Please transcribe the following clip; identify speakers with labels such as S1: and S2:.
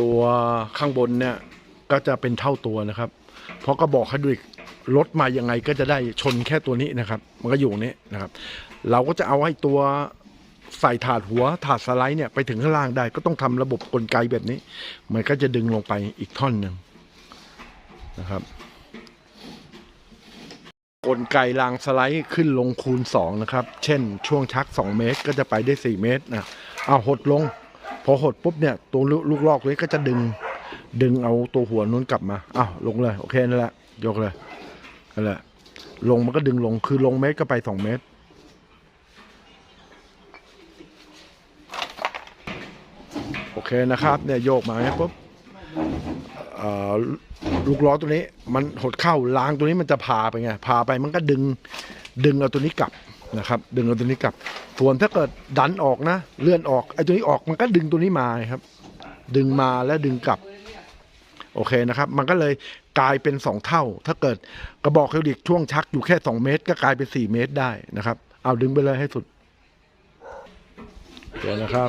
S1: ตัวข้างบนเนี่ยก็จะเป็นเท่าตัวนะครับ เพราะก็บอกให้ด้วยรถมายังไงก็จะได้ชนแค่ตัวนี้นะครับ มันก็อยู่นี้นะครับ เราก็จะเอาให้ตัวใส่ถาดหัวถาดสไลด์เนี่ยไปถึงข้างล่างได้ ก็ต้องทำระบบกลไกแบบนี้ มันก็จะดึงลงไปอีกท่อนหนึ่งนะครับ กลไกรางสไลด์ขึ้นลงคูณ2นะครับ เช่น ช่วงชัก 2 เมตร ก็จะไปได้ 4 เมตรนะเอาหดลง อหดปุ๊บเนี่ยตัวลูลูกลอกนี้ก็จะดึงดึงเอาตัวหัวนู้นกลับมาอ้าวลงเลยโอเคนั่นแหละยกเลยนั่นแหละลงมันก็ดึงลงคือลงเมตรก็ไป2เมตรโอเคนะครับเนี่ยโยกมาเนี่ยปุ๊บลูกล้อตัวนี้มันหดเข้ารางตัวนี้มันจะพาไปไงพาไปมันก็ดึงดึงเอาตัวนี้กลับ นะครับดึงเอาตัวนี้กลับส่วนถ้าเกิดดันออกนะ เลื่อนออกไอ้ตัวนี้ออกมันก็ดึงตัวนี้มาครับ ดึงมาแล้วดึงกลับ โอเคนะครับ มันก็เลยกลายเป็นสองเท่า ถ้าเกิดกระบอกไฮดรอลิกช่วงชักอยู่แค่สองเมตร ก็กลายเป็นสี่เมตรได้นะครับ เอาดึงไปเลยให้สุดเดี๋ยวนะครับ